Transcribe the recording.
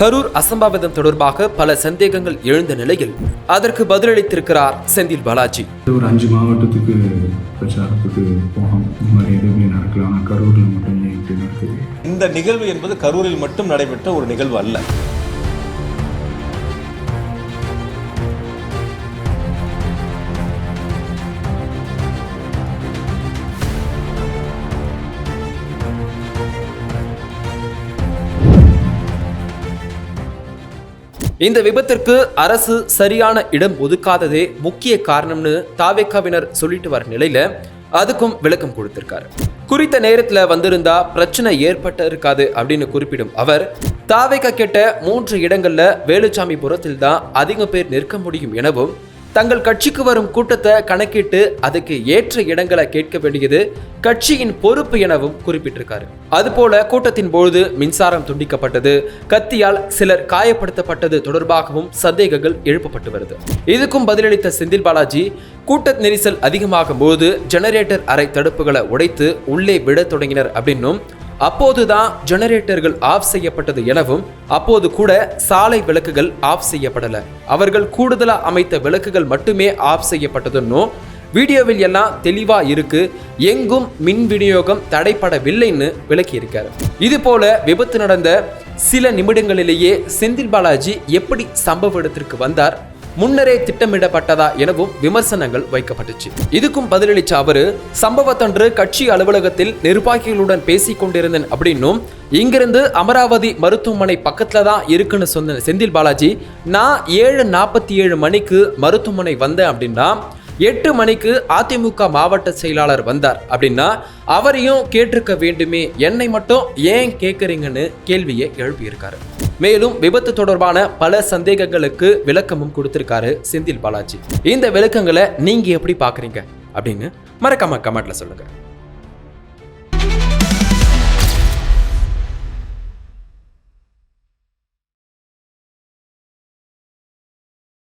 கரூர் அசம்பாவிதம் தொடர்பாக பல சந்தேகங்கள் எழுந்த நிலையில் அதற்கு பதிலளித்திருக்கிறார் செந்தில் பாலாஜி. ஒரு அஞ்சு மாவட்டத்துக்கு பிரச்சாரத்துக்கு போகணும் இந்த மாதிரி எதுவுமே நடக்கல. ஆனால் கரூரில் மட்டும் ஏன் இப்படி நடக்குது. இந்த நிகழ்வு என்பது கரூரில் மட்டும் நடைபெற்ற ஒரு நிகழ்வு அல்ல. இந்த விபத்திற்கு அரசு சரியான இடம் ஒதுக்காததே முக்கிய காரணம்னு தாவேக்காவினர் சொல்லிட்டு வர நிலையில அதுக்கும் விளக்கம் கொடுத்திருக்காரு. குறித்த நேரத்துல வந்திருந்தா பிரச்சனை ஏற்பட்ட இருக்காது அப்படின்னு குறிப்பிடும் அவர் தாவேக்கா கேட்ட மூன்று இடங்கள்ல வேலுச்சாமி புறத்தில் தான் அதிக பேர் நிற்க முடியும் எனவும் தங்கள் கட்சிக்கு வரும் கூட்டத்தை கணக்கிட்டு அதுக்கு ஏற்ற இடங்களை கேட்க வேண்டியது கட்சியின் பொறுப்பு எனவும் குறிப்பிட்டிருக்காரு. அதுபோல கூட்டத்தின் பொழுது மின்சாரம் துண்டிக்கப்பட்டது. கத்தியால் சிலர் காயப்படுத்தப்பட்டது தொடர்பாகவும் சந்தேகங்கள் எழுப்பப்பட்டு வருது. இதுக்கும் பதிலளித்த செந்தில் பாலாஜி கூட்ட நெரிசல் அதிகமாகும் போது ஜெனரேட்டர் அறை தடுப்புகளை உடைத்து உள்ளே விட தொடங்கினர் அப்படின்னும் அப்போதுதான் ஜெனரேட்டர்கள் ஆஃப் செய்யப்பட்டது எனவும் அப்போது கூட சாலை விளக்குகள் ஆஃப் செய்யப்படல. அவர்கள் கூடுதலா அமைத்த விளக்குகள் மட்டுமே ஆஃப் செய்யப்பட்டதுன்னும் வீடியோவில் எல்லாம் தெளிவா இருக்கு எங்கும் மின் விநியோகம் தடைப்படவில்லைன்னு விளக்கியிருக்காரு. இது போல விபத்து நடந்த சில நிமிடங்களிலேயே செந்தில் பாலாஜி எப்படி சம்பவ இடத்திற்கு வந்தார் முன்னரே திட்டமிடப்பட்டதா எனவும் விமர்சனங்கள் வைக்கப்பட்டுச்சு. இதுக்கும் பதிலளிச்ச அவரு சம்பவத்தன்று கட்சி அலுவலகத்தில் நிர்வாகிகளுடன் பேசிக் கொண்டிருந்தேன் அப்படின்னும் இங்கிருந்து அமராவதி மருத்துவமனை பக்கத்துல தான் இருக்குன்னு சொன்ன செந்தில் பாலாஜி நான் ஏழு நாற்பத்தி ஏழு மணிக்கு மருத்துவமனை வந்தேன் அப்படின்னா எட்டு மணிக்கு அதிமுக மாவட்ட செயலாளர் வந்தார் அப்படின்னா அவரையும் கேட்டிருக்க வேண்டுமே என்னை மட்டும் ஏன் கேட்குறீங்கன்னு கேள்வியை எழுப்பியிருக்காரு. மேலும் விபத்து தொடர்பான பல சந்தேகங்களுக்கு விளக்கமும் கொடுத்திருக்காரு செந்தில் பாலாஜி. இந்த விளக்கங்களை நீங்க எப்படி பாக்குறீங்க அப்படின்னு மறக்காம கமெண்ட்ல சொல்லுங்க.